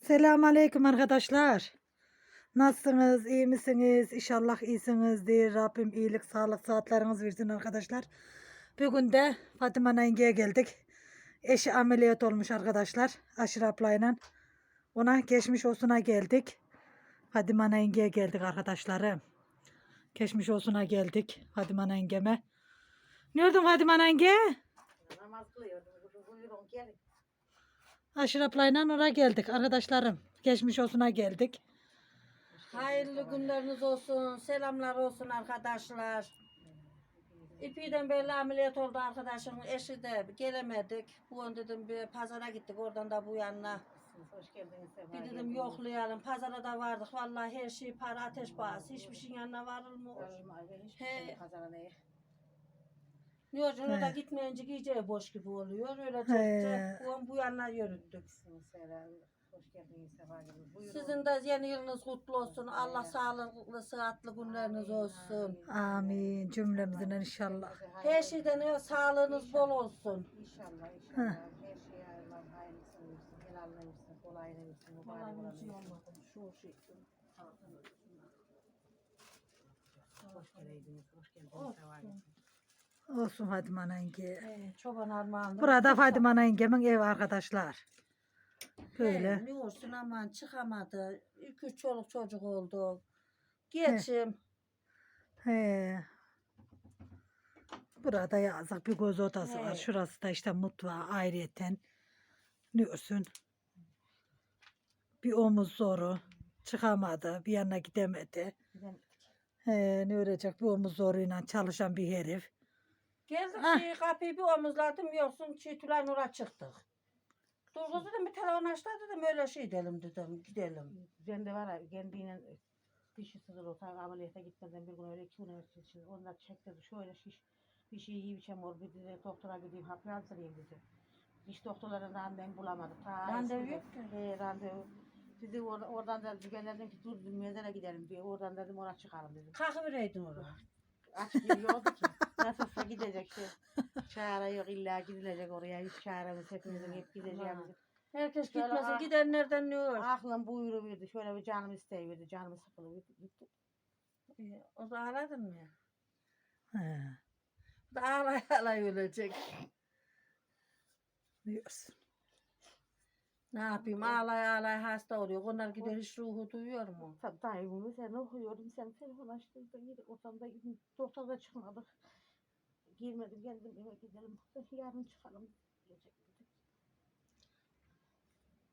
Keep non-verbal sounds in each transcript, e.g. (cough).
Selamun Aleyküm arkadaşlar. Nasılsınız? iyi misiniz? İnşallah iyisinizdir. Rabbim iyilik, sağlık, saatleriniz versin arkadaşlar. Bugün de Fatıma Yenge'ye geldik. Eşi ameliyat olmuş arkadaşlar. Aşırı ablayla. Ona geçmiş olsuna geldik. Fatıma Yenge'ye geldik arkadaşlarım. Geçmiş olsuna geldik Fatıma Yenge'me. Ne oldu Fatıma Yenge? Namaz kılıyordum. Buyurun gelin. Aşırı ablayla oraya geldik arkadaşlarım. Geçmiş olsuna geldik. Hayırlı günleriniz olsun. Selamlar olsun arkadaşlar. İpiden böyle ameliyat oldu arkadaşımın eşi de gelemedik. Bu dedim bir pazara gittik oradan da bu yanına. Hoş geldiniz. Bir dedim yoklayalım. Pazara da vardık. Vallahi her şey para ateş pahası. Hiçbir şeyin yanına varılmıyor. He. gitmedim pazara neye. Ne olacak He. gitmeyince iyice boş gibi oluyor. Öyle He. çekecek. Bu, bu yanına yürüttük. Hoş geldiniz. Sefa geldiniz. Sizin de yeni yılınız kutlu olsun. Allah sağlıklı, sıhhatli günleriniz olsun. Amin cümlemizden inşallah. Her şeyden öyle sağlığınız bol olsun. İnşallah inşallah. Her şey Allah hayırlısını versin. Helalını versin. Kolayını versin. Mübarek olanı versin. Şu şey. Hoş geldiniz. Hoş geldiniz. Sefa geldiniz. Olsun Fatıma Yenge. Ee, çoban armağanı. Burada Fatıma Yenge'min evi arkadaşlar. Böyle. He, ne olsun aman çıkamadı. İki üç çoluk çocuk oldu. Geçim. He. Burada yazık bir göz odası var. He. Şurası da işte mutfağı ayrıyeten. Ne olsun. Bir omuz zoru. Çıkamadı. Bir yana gidemedi. Gidelim. He, ne ölecek bir omuz zoruyla çalışan bir herif. Geldik Ah. şey, kapıyı bir omuzladım yoksun çiğtülen ora çıktık. Dur kız dedim bir telefon aç da dedim öyle şey edelim dedim gidelim. Ben de var ya kendiyle dişi sızır otar ameliyata gitmeden bir gün öyle iki gün öyle şimdi onlar çektirdi şöyle şiş bir şey yiyip içem ol bir de doktora gideyim hap yazdırayım dedi. Diş doktorlarından randevu bulamadık. Ta Randevu eskiden- yok ki. He randevu. Dedi or- oradan da ben dedim ki dur dedim mezara gidelim diye oradan dedim oraya çıkalım dedim. Kalkıvereydin oraya. Aç gibi yoktu ki. Nasılsa gidecek şey. Çare yok illa gidilecek oraya. Hiç çaremiz hepimizin hep gideceğimiz. Herkes Şöyle gitmesin ah- gidenlerden ne olur. Aklım buyuru verdi. Şöyle bir canım isteyiverdi. Canım sıkılıverdi. Gitti. Ee, O da ağladın mı? He. O da ağlay (laughs) ağlay ölecek. Diyorsun. Ne yapayım ağlay ağlay hasta oluyor. Onlar gidiyor hiç ruhu duyuyor mu? Tabii dayımı sen okuyordum. Sen telefon. Ben gidip ortamda doktorda çıkmadık. Girmedim. Geldim eve gidelim. Yarın çıkalım. diyecek dedik.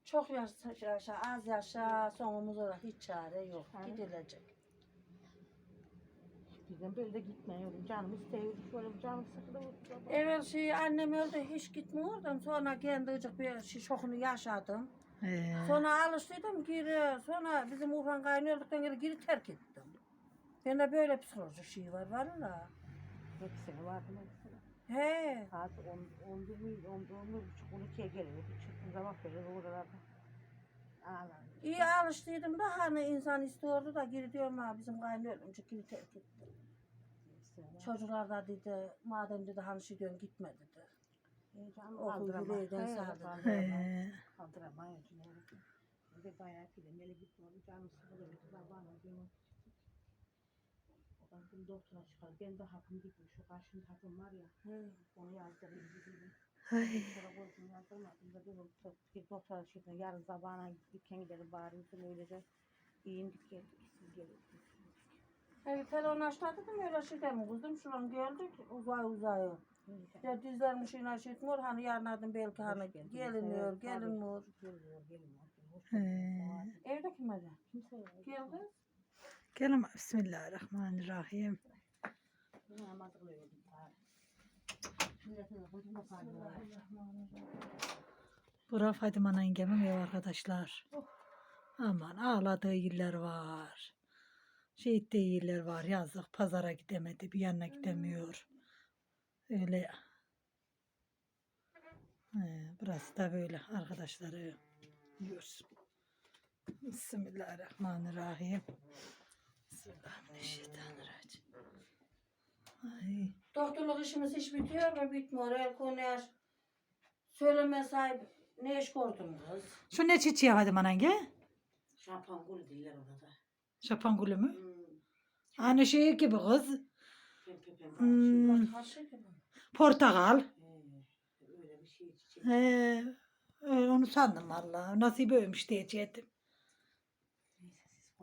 Çok yaşa, yaşa az yaşa sonumuz olarak hiç çare yok. Çare. Gidilecek. Bizden böyle de gitmiyorum. Canım isteyiyordu. Şöyle bir canım sıkılıyordu. Evvel şey annem öldü hiç gitmiyordum. Sonra kendi ıcık bir şey şokunu yaşadım. He. Sonra alıştıydım geri. Sonra bizim Urfan kaynı öldükten geri geri terk ettim. Bende böyle psikolojik şey var valla. Hepsini vardı. Hepsini. He. Saat 10, 11 miydi? 11, 11 buçuk, 12'ye geliyordu. Çıktım zaman verir oralarda. Ağlar. İyi alıştıydım da hani insan istiyordu da geri diyorum ha bizim kaynı ölünce geri terk ettim. Çocuklar da dedi madem dedi hani şey diyorum gitme dedi. Heyecanı Okul yüreğden sardı. He. Kaldıramaz. Bir de bayağı filmleri gitmiyordu. Canım sıkılıyor. Bir de bana diyorum. Bir doktora çıkar. Ben de hapım gitmiş. Şu karşımda hapım var ya. He. Onu yazdırayım dedim. Ay. Sonra koydum yazdırmadım da dedim. Doktora çıktı. Yarın sabahına gitken gidelim bari. Bizim öylece giyindik geldik. Siz gelin. Evet telefon açtı dedim öyle şey dedim kızım şuran geldik uzay uzay. Ya dizlermiş yine şey etmiyor hani yarın belki hani geliniyor gelinmiyor. Geldiniz. Evde kim var? Kimse yok. Gel kız. Gelin Bismillahirrahmanirrahim. Bura Fatıma Yenge'min evi arkadaşlar. Aman ağladığı yiller var. Ettiği yerler var. Yazık pazara gidemedi. Bir yanına gidemiyor. Öyle. He, burası da böyle arkadaşları yiyorsun. Bismillahirrahmanirrahim. Bismillahirrahmanirrahim. Ay. Doktorluk işimiz hiç bitiyor mu? Bitmiyor. El konuyor. Söyleme sahip. Ne iş gördün kız? Şu ne çiçeği hadi manange? Şampuan gül diller ona da. Şapan gülü mü? Hmm. Aynı şey gibi kız. Hmm, gibi. portakal. Ee, öyle bir şey çiçek. He, öyle onu sandım valla. Nasip ölmüş diyecektim.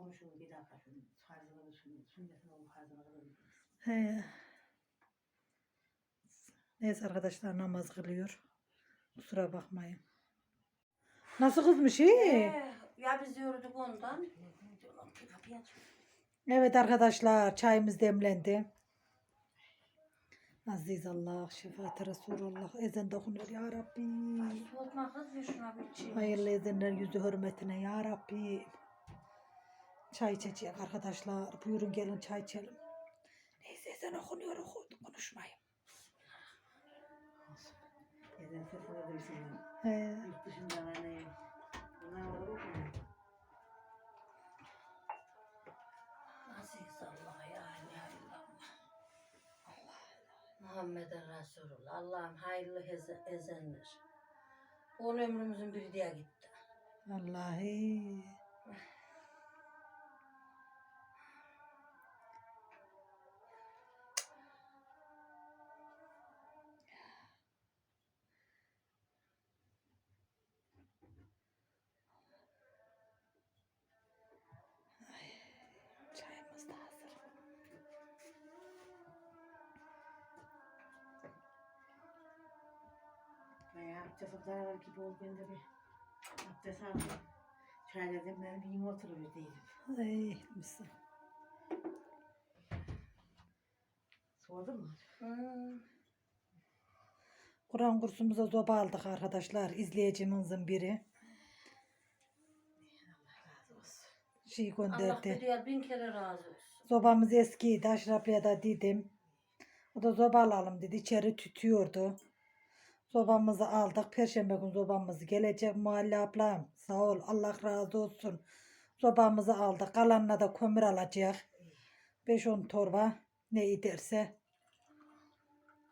Konuşun bir dakika. Şunu farzını şunu sünnetin onun farzını kılın. He. Neyse arkadaşlar namaz kılıyor. Kusura bakmayın. Nasıl kızmış iyi? Ee, ya biz yürüdük ondan. Evet arkadaşlar çayımız demlendi. Aziz Allah, şefaat Resulullah. Ezan dokunuyor ya Rabbi. Soğutma kız bir şuna bir çiğ. Hayırlı ezenler yüzü hürmetine ya Rabbi. Çay içecek arkadaşlar. Buyurun gelin çay içelim. Neyse ezan okunuyor oku, konuşmayın. Neden sesini duysun. He. Yurt dışında hani. Bunlar orada okuyor. Aziz Allah ya ilahe illallah. Muhammeden Resulullah. Allah'ım hayırlı eze- ezenler. On ömrümüzün biri diye gitti. Vallahi. Bayağı abdest zarar gibi oldu. Ben de bir abdest aldım. Çay dedim ben bir yine oturuyor değilim. Ay, misin? Sordun mu? Hmm. Kur'an kursumuza zoba aldık arkadaşlar. İzleyicimizin biri. Şey Allah gönderdi. bir diğer bin kere razı olsun. Sobamız eskiydi. Aşraplıya da dedim. O da zoba alalım dedi. İçeri tütüyordu. Sobamızı aldık. Perşembe günü sobamız gelecek. Muhalle ablam sağ ol. Allah razı olsun. Sobamızı aldık. Kalanına da kömür alacak. 5-10 torba ne giderse.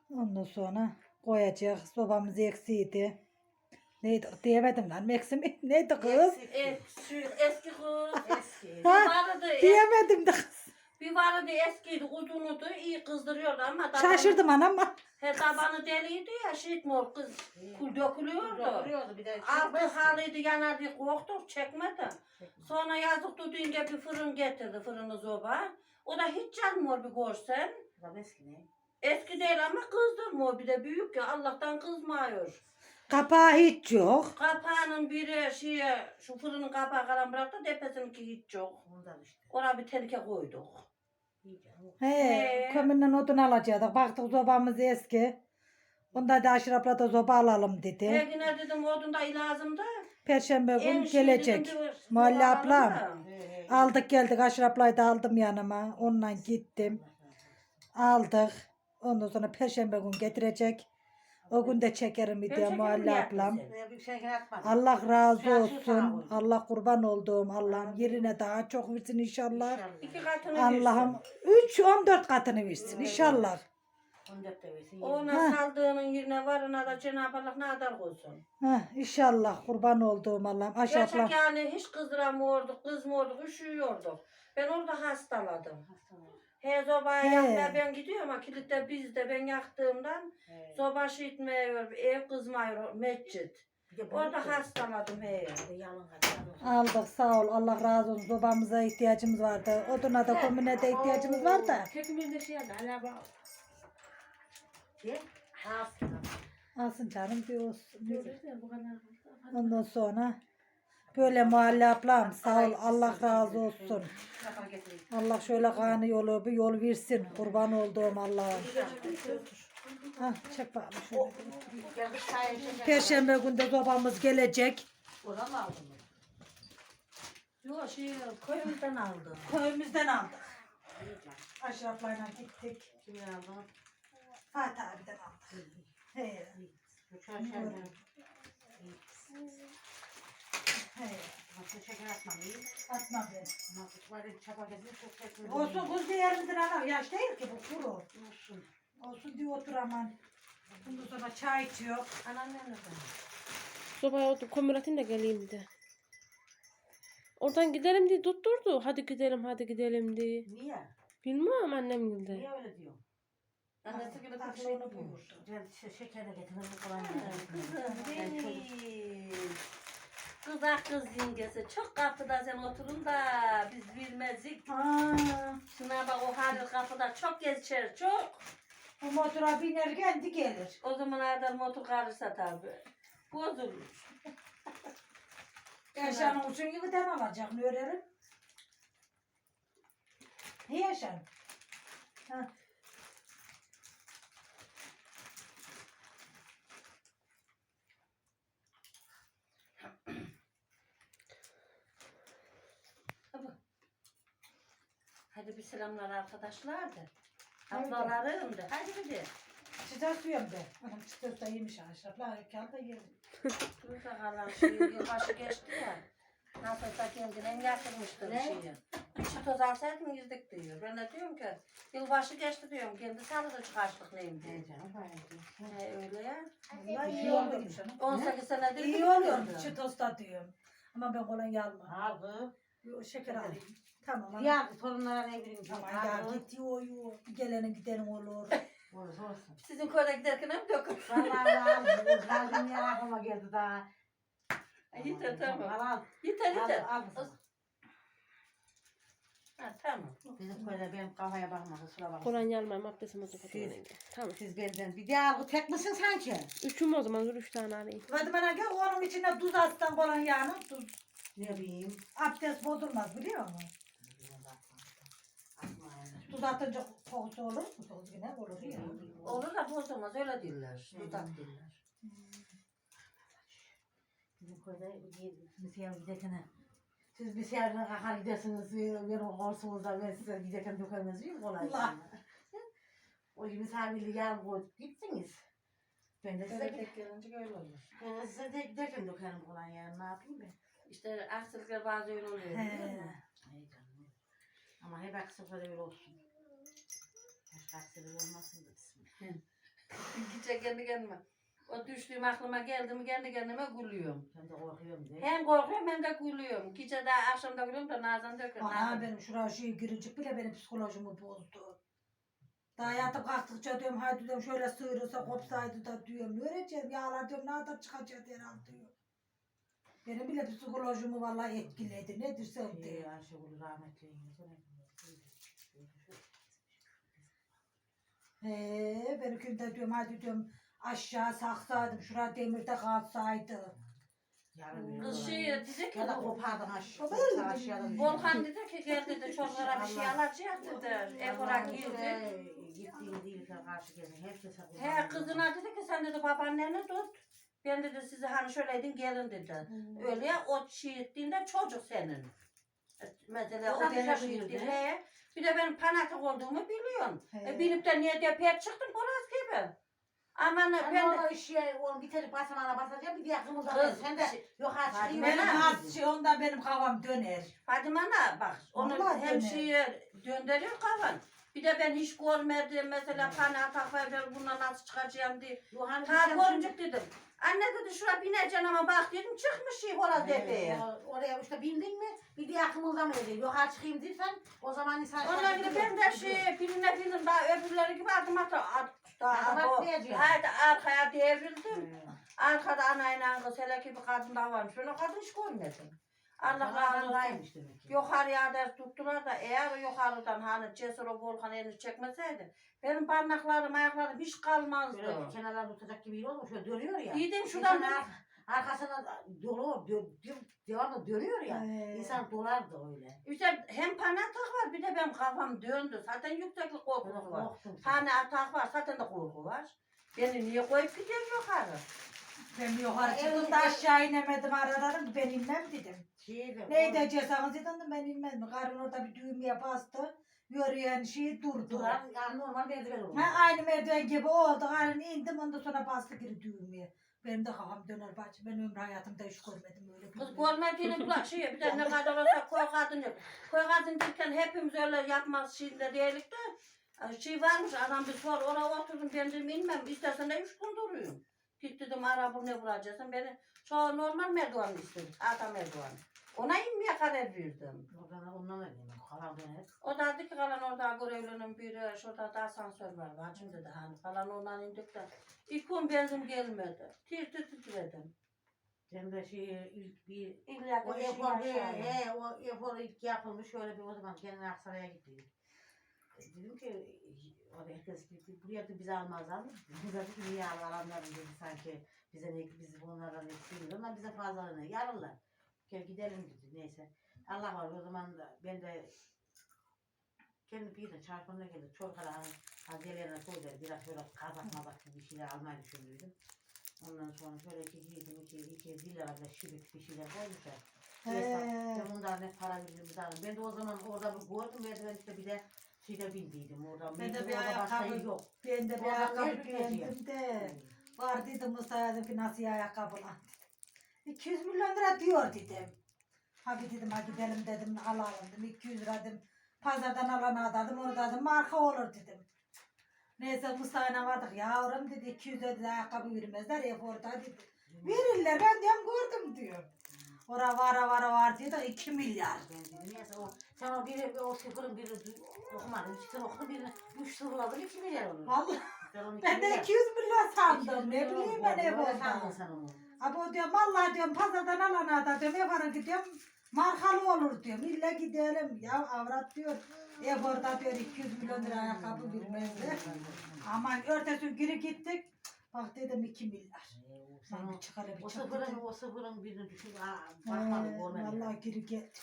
Ondan sonra koyacak. Sobamız eksiydi. Neydi? Diyemedim lan. Eksi mi? (laughs) Neydi kız? E, şu eski kız. Eski. Ha, Diyemedim de kız. Bir vardı eskiydi, uzunuydu, iyi kızdırıyordu ama tabanı- Şaşırdım anam. He tabanı deliydi ya, şehit mor kız. Kul dökülüyordu. Dokunuyordu bir de. Altı halıydı yanardı korktuk çekmedi. Sonra yazık tutunca bir fırın getirdi fırını zoba. O da hiç canmıyor bir görsen. Ulan eski ne? Eski değil ama kızdırmıyor bir de büyük ya Allah'tan kızmıyor. Kapağı hiç yok. Kapağının biri şeye şu fırının kapağı kalan bıraktı tepesininki hiç yok. Ondan işte. Oraya bir tenike koyduk. He, He. kömürden odun alacaktık. Baktık sobamız eski. Onda da aşırapla da soba alalım dedi. yine dedim odun da lazımdı. Perşembe gün gelecek. Mahalle ablam. Aldık geldik aşıraplayı da aldım yanıma. Onunla gittim. Aldık. Ondan sonra perşembe gün getirecek. O gün de çekerim bir mahalle ya ablam. şey. Allah razı olsun. Allah kurban olduğum Allah'ım yerine daha çok versin inşallah. İki katını Allah'ım versin. 3 14 katını versin inşallah. Ona Ha. saldığının yerine varına da Cenab-ı Allah ne kadar koysun. Heh, inşallah kurban olduğum Allah'ım. Aşağılam. Gerçek yani hiç kızdıramıyorduk, kızmıyorduk, üşüyorduk. Ben orada hastaladım. He sobaya He. yakmaya ben gidiyorum ama kilitte bizde ben yaktığımdan He. soba şişitmiyor, ev kızmıyor, mescit. Bir de Orada büyük de- hastaladım he. bir de Yalın hastalar. Aldık sağ ol. Allah razı olsun. Babamıza ihtiyacımız vardı. Oduna da komüne de ihtiyacımız var da. Kökümünde şey aldı. Hala bak. Diye. Hasta. Alsın canım bir olsun. Bu kadar. Ondan sonra böyle mahalle ablam sağ ol. Allah razı olsun. Allah şöyle kanı yolu bir yol versin. Kurban olduğum Allah'ım. Ha, çek bakalım şöyle. Gel kız çay içelim. Perşembe günde babamız gelecek. Oradan mı aldın bunu? Yok şey köyümüzden aldım. Köyümüzden aldık. Aşraflayla gittik. Kimi aldın? Fatih abiden aldık. He, çarşamba. He. Şeker iyi. Atma ben. Getirip çok çektim. Olsun kız yerimizin ana. Yaş değil ki bu kuru. Olsun. Olsun diye otur aman. Bundan sonra çay içiyor. Anam nerede? Sobaya otur kömür atayım da geleyim dedi. Oradan gidelim diye tutturdu. Hadi gidelim hadi gidelim diye. Niye? Bilmem annem dedi. Niye öyle diyor? Annesi gibi Bak kızını şunu buyur. buyur. Ben şe- şeker de getirdim. bu kolay Kızım Ben çocuk- benim. Kız ah kız yengesi. Çok kapıda sen oturun da biz bilmezdik. Aa, Şuna bak o Halil kapıda çok geçer çok. bu motora biner kendi gelir. O zaman adam motor karırsa tabii. Bozulur. (laughs) Yaşanın uçun gibi dem alacak. Öğrenim? Ne yaşan? Ha. Hadi bir selamlar arkadaşlar da. Ablalarım da. Hadi bir de. Çıtır suyum de. Anam (laughs) çıtır da yemiş aşraflar. Kal da yerim. Burada kalan şey yılbaşı geçti ya. Nasılsa kendinden getirmiştir Ne? şeyi. İçi toz alsaydın yüzlük diyor. Ben de diyorum ki yılbaşı geçti diyorum. Kendi salıda çıkarttık neyim diye. He öyle ya. Vallahi iyi oluyormuş hanım. 18 senedir İyi gidiyorum. oluyor. Çıtır da diyorum. Ama ben kolay yalma. Yo, Şeker alayım. Tamam. ana. Ya torunlara ne bileyim. Al ya kız. git yo yo. Gelenin gidenin olur. (laughs) Olursa olsun. Sizin köyde giderken hep dökün. Vallahi al. Kalbim ya aklıma geldi daha. Yeter tamam. Al al. Yeter Al yeter. al kızım. Ha, tamam. Bizim köyde benim kafaya bakma kusura bakma. Kur'an yalmayayım tutmayın. Tamam. Siz benden bir daha al. Tek misin sanki? Üçüm o zaman dur üç tane alayım. Hadi bana gel onun içine tuz atsan olan yağını tuz. Ne bileyim. Abdest bozulmaz biliyor musun? Tuz atınca kokusu olur mu? Tuz yine olur ya. Olur da bozulmaz öyle diyorlar. Dudak diyorlar. Bizim köyde bir seyahat giderken siz bir seyahatine kalkar gidersiniz, bir olursunuz da ben size giderken dökemez miyim? Kolay. Allah. O gibi misafirli yarın koyup gittiniz. Ben de size, tek gelince öyle olur. ben de size de giderken dökerim kolay yani ne yapayım ben? İşte aksilikler bazı öyle oluyor. He. Ama hep aksilikler öyle olsun. Aksilik olmasın da bismillah. Gece kendi kendime. O düştüğüm aklıma geldi mi kendi kendime gülüyorum. Ben de korkuyorum de. Hem korkuyorum hem de gülüyorum. Gece de akşam da gülüyorum da nazan döküyorum. Ana benim şuraya şey girecek bile benim psikolojimi bozdu. Daha yatıp kalktıkça diyorum haydi diyorum şöyle sıyırırsa kopsaydı da diyorum. Ne öğreteceğim yağlar diyorum ne kadar çıkacak herhalde diyor. Benim bile psikolojimi vallahi etkiledi. Nedir sen diyor. Ayşegül rahmetli yenge. bu ne? He, ben günde diyorum hadi diyorum aşağı saksaydım şuraya demirde kalsaydı. Yarın bir Kız şey dedi ki Ya da kopardın aşağı. Kopardın. aşağıdan. Volkan dedi ki gel dedi çocuklara bir şey alacak dedi. Efora girdi. Gittiğin değil ki karşı gelin. Herkese He kızına dedi ki sen dedi babaanneni tut. Ben dedi sizi hani şöyleydin gelin dedi. Öyle ya o şey ettiğinde çocuk senin. Mesela O şey buyurdu, etti. he? Bir de benim panatik olduğumu biliyorsun. He. E, bilip de niye diye pek çıktın Boraz gibi. Aman Ben ben de... o işe onu bitirip basamana basacağım bir diğer kımıldan Kız, sen de şey- ha çıkayım. Benim Ben- has şey ondan benim kavam döner. Fadime ana bak onu Vallahi döner. şeye döndürüyor kafan. Bir de ben hiç görmedim mesela pana takvaylar bundan nasıl çıkacağım diye. Yok hani Ta görüncük dedim. Anne dedi şuraya bineceksin ama bak dedim çıkmış şey Boraz tepeye. Oraya işte bindin mi bir mı edeyim. Yok ha çıkayım dersen o zaman insan... Ondan gibi ben de şey birine bilin daha öbürleri gibi adım at at. Adım atmayacağım. Haydi arkaya devrildim. Arkada anayla kız hele ki bir kadın daha varmış. Ben o kadın hiç görmedim. Allah razı olsun. Olaymış demek ki. Yukarıya ders tuttular da eğer yukarıdan hani cesur o volkan elini çekmeseydi benim parmaklarım ayaklarım hiç kalmazdı. Böyle kenarlar tutacak gibi olmuş. Şöyle dönüyor ya. Yedim şuradan İnsan ar- arkasına dolu devamlı dönüyor ya. He. İnsan dolar da öyle. işte hem pane atak var bir de benim kafam döndü. Zaten yükseklik korkusu var. Pane atak var zaten de korku var. Beni niye koyup gidiyorsun yukarı? Ben yukarı çıktım da aşağı inemedim aralarım ben inmem dedim. Şeyde, Ne edeceksiniz dedim ben inmem? Karın orada bir düğmeye bastı. Yürüyen şey durdu. Duran yani normal merdiven olur. Ha, aynı merdiven gibi oldu. Karın indim ondan sonra bastı geri düğmeye. Benim de kafam döner bacı. Ben ömrü hayatımda hiç görmedim öyle bir Kız şey. görmediğini bula şey bir de ne kadar olsa koy kadın yok. Koy kadın derken hepimiz öyle yapmaz şeyinde değilik de. e, Şey varmış adam bir sor oraya oturdum ben dedim inmem istersen de üç gün duruyum. Git dedim ara bu ne bulacaksın. Beni şu normal merdiven istedim. Ata merdiven. Ona inmeye karar verdim. Oradan ondan diyeyim? Kalan döner. O da dedi ki kalan orada görevlinin biri şurada da asansör var. Bacım dedi hani kalan oradan indik de. İlk gün benzin gelmedi. Tir tir titredim. Sen de şey ilk bir İlla o şey efor bir he o efor ilk yapılmış şöyle bir o zaman kendine Aksaray'a gittim. Dedim ki da herkes gitti. Buraya da bizi almazlar mı? Biz dedik ki niye alanlar dedi sanki bize ne biz bunlardan eksiğimiz ama bize fazlalığını yarırlar. Gel gidelim dedi neyse. Allah var o zaman da ben de kendi bir de çarpımda geldi. Çorkara haziyelerine koydular. Biraz şöyle kazak mazak gibi bir şeyler almayı düşündüydüm. Ondan sonra şöyle iki girdim iki, iki zil arada şibik bir şeyler koymuşlar. Neyse, ben bundan ne para bir tane. Ben de o zaman orada bir gördüm. Ben de işte bir de şeyde bindiydim orada. Ben de bir ayakkabı- yok. Ben de bir Oradan ayakkabı nerede beğendim de. Var dedim Mustafa'ya dedim ki nasıl ayakkabı lan dedim. 200 milyon lira diyor dedim. Abi dedim ha gidelim dedim alalım dedim 200 lira dedim. Pazardan alana dedim onu da dedim marka olur dedim. Neyse Mustafa'yla vardık yavrum dedi 200 dedi ayakkabı vermezler ya orada dedi. Verirler ben diyorum gördüm diyor. Ora vara vara var diyor da 2 milyar. Ben dedim ya o, sen o biri o sıfırın biri okumadın. İki tane okudun birini. Üç sıfır aldın iki milyar olur. Vallahi Ben de milyar- 200 milyon sandım ne bileyim oldu. ben ev onu. Abi o diyorum vallahi diyorum pazardan alana da diyorum ev ara gidiyorum markalı olur diyorum. İlla gidelim ya avrat diyor. Ev orada diyor 200 milyon lira ayakkabı vermezdi. Aman ertesi geri gittik. Bak dedim 2 milyar. Sen bir çıkarı bir dedim. o sıfırın birini düşün. Aa, bakmadım. Vallahi geri git.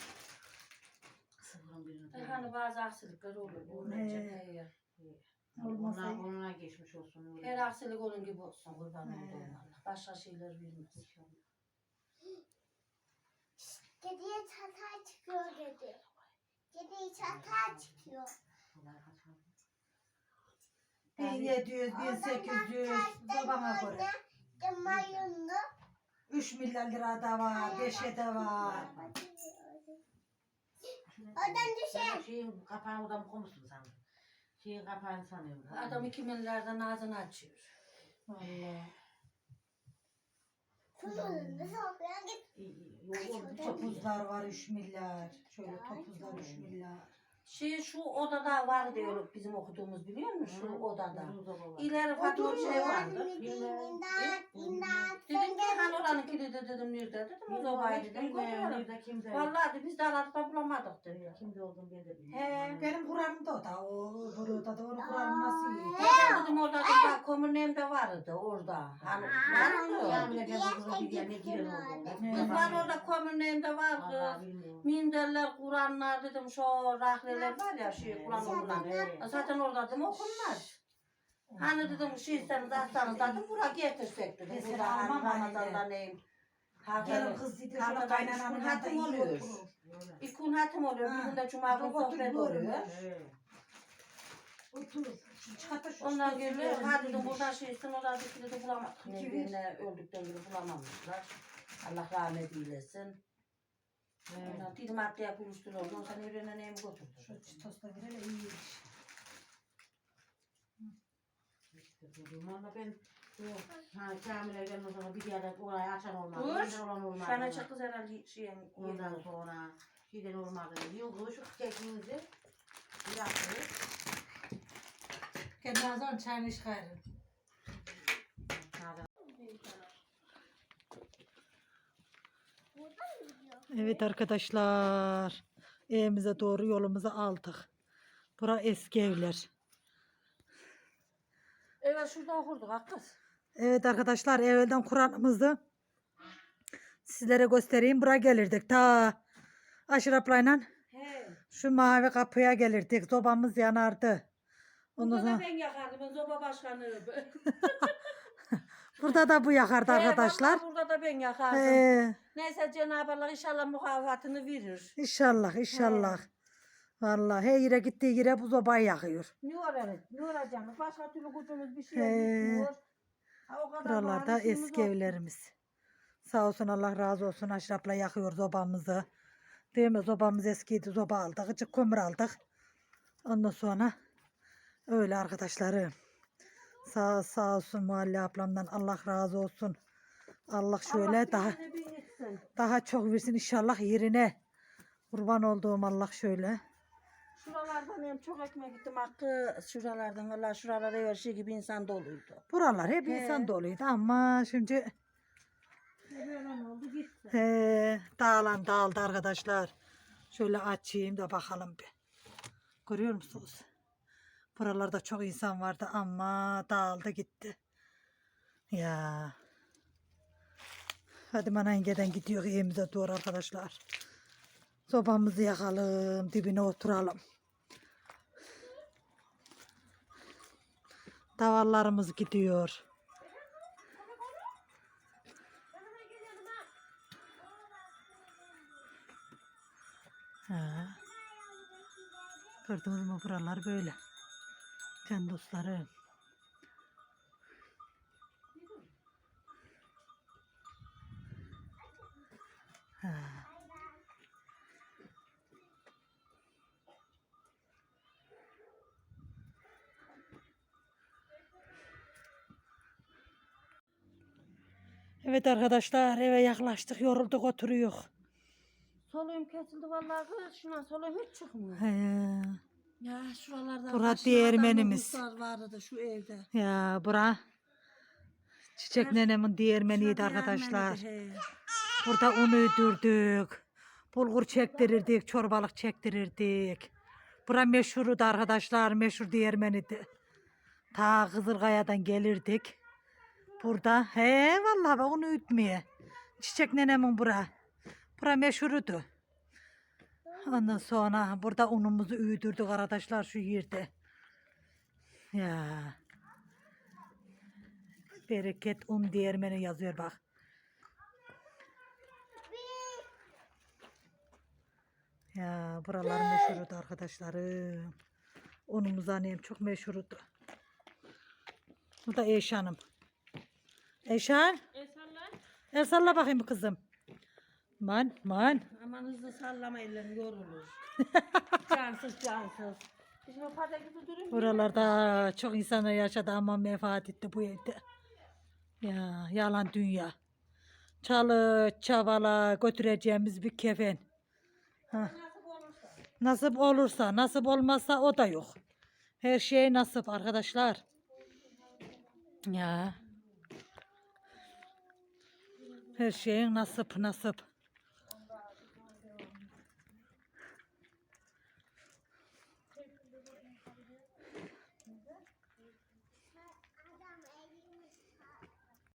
Sıfırın birini. E, Hani bazı aksilikler oluyor. olacak, He. he. Olmasa Ona, geçmiş olsun. öyle. Her aksilik onun gibi olsun kurban He. olduğum Allah. Başka şeyler bilmez. Kediye çatal çıkıyor kedi. Kediye çatal çıkıyor. Kolay kaçar. 1700, 1800 babama göre. Mayonlu. 3 milyar lira da var, 5'e de var. Oradan düşer. Ben şeyin kapağını oradan koymuşsun sandım. Şeyin kapağını sanıyorum. Adam iki milyardan ağzını açıyor. Vallahi. Yok. Topuzlar var 3 milyar. Şöyle topuzlar 3 milyar. Şey şu odada var diyor bizim okuduğumuz biliyor musun? Şu odada. İleri Fatma şey vardı. Dedim ki hani oranın kilidi dedim nerede dedim o zaman dedim koyuyorum. Vallahi de biz de aradık da bulamadık dedi. Kimde olduğunu ben de bilmiyorum. He. Benim Kur'an'ımda o da. O burada da onun Kur'an'ı nasıl iyi? Dedim orada da komünem de vardı orada. Hani vardı. Camide ben bunu bir yerine giren oldu. Kız var orada komünem de vardı. Minderler, Kur'anlar dedim şu rahleler var ya şey Kur'an okunan. He. Zaten orada dedim okunmaz. Hani dedim şey sen zaten zaten buraya getirsek dedim. Mesela Burada hani almam anne. Ramazan'da neyim. Gelin kız dedi Haftada kaynananın hatim oluyor. İlk gün hatim oluyor. Bir gün de cuma günü sohbet oluyor. Oturur. Şu şu Ondan geliyor. Ha dedim iyiymiş. burada şeysin orada dikili de bulamadık. Ne öldükten beri bulamamışlar. Allah rahmet eylesin. Ondan dedim adliye buluştular. Ondan sonra evine neyimi götürdü. Şu çitosta iyiymiş. İşte dedim ama ben bu ha Kamil'e ben o zaman bir yere orayı açan olmadı. Dur. Olan olmadı. Sana çıktı herhalde şeyin. Ondan sonra şeyden olmadı. Yılgı şu kekimizi yaptık. Kendine zaman çayını çıkarın. Evet arkadaşlar. Evimize doğru yolumuzu aldık. Bura eski evler. Evet şurada okurduk hakkız. Evet arkadaşlar evvelden Kur'an'ımızı sizlere göstereyim. Buraya gelirdik. Ta Aşıraplayla şu mavi kapıya gelirdik. Sobamız yanardı. Ondan Burada da ben yakardım. Ben zoba başkanı. (laughs) burada da bu yakardı arkadaşlar. vallahi Burada da ben yakardım. Ee, Neyse Cenab-ı Allah inşallah mukafatını verir. inşallah inşallah. Vallahi her yere gittiği yere bu sobayı yakıyor. Ne öğrenir? Ne öğreneceğimiz? Başka türlü gücümüz bir şey. Ha, o kadar Buralarda eski yok. evlerimiz. Sağ olsun Allah razı olsun. Aşrapla yakıyor sobamızı. Değil mi? Sobamız eskiydi. Soba aldık. Açık kömür aldık. Ondan sonra öyle arkadaşlarım. Sağ, sağ olsun Muhalle ablamdan. Allah razı olsun. Allah şöyle daha bir gitsin. daha çok versin inşallah yerine. Kurban olduğum Allah şöyle. Şuralardan hem çok ekmek gittim hakkı şuralardan valla şuralarda her şey gibi insan doluydu. Buralar hep He. insan doluydu ama şimdi Böyle oldu gitti. he, dağılan dağıldı arkadaşlar. Şöyle açayım da bakalım bir. Görüyor musunuz? Buralarda çok insan vardı ama dağıldı gitti. Ya. Hadi Manenge'den gidiyor evimize doğru arkadaşlar. Sobamızı yakalım, dibine oturalım. Davallarımız gidiyor. Ha. Gördünüz mü buralar böyle. Can dostlarım. Ha. Evet arkadaşlar eve yaklaştık yorulduk oturuyor. Soluyum kesildi vallahi kız. Şuna soluyum hiç çıkmıyor. He. Ya şuralarda Bura aşağıda değirmenimiz. nüfuslar vardı şu evde. Ya bura çiçek nenemin değirmeniydi Şurada arkadaşlar. değirmeniydi, he. Burada un öldürdük. Bulgur çektirirdik, çorbalık çektirirdik. Bura meşhurdu arkadaşlar, meşhur değirmeniydi. Ta Kızılkaya'dan gelirdik. Burada, he vallahi bak onu ütmeye. Çiçek nenemin bura. Bura meşhurudu. Ondan sonra burada unumuzu üydürdük arkadaşlar şu yerde. Ya. Bereket un değirmeni yazıyor bak. Ya buralar meşhurdu arkadaşlarım. Unumuz annem çok meşhurdu. Bu da Eyşan'ım. Eyşan. El salla bakayım kızım. Man man. Aman hızlı sallama ellerini yorulur. (laughs) cansız cansız. Şimdi patatesi durun. Buralarda çok insanlar yaşadı ama vefat etti bu evde. Ya yalan dünya. Çalı çavala götüreceğimiz bir kefen. Ha. Nasip olursa, nasip olmazsa o da yok. Her şey nasip arkadaşlar. Ya. Her şeyin nasip nasip.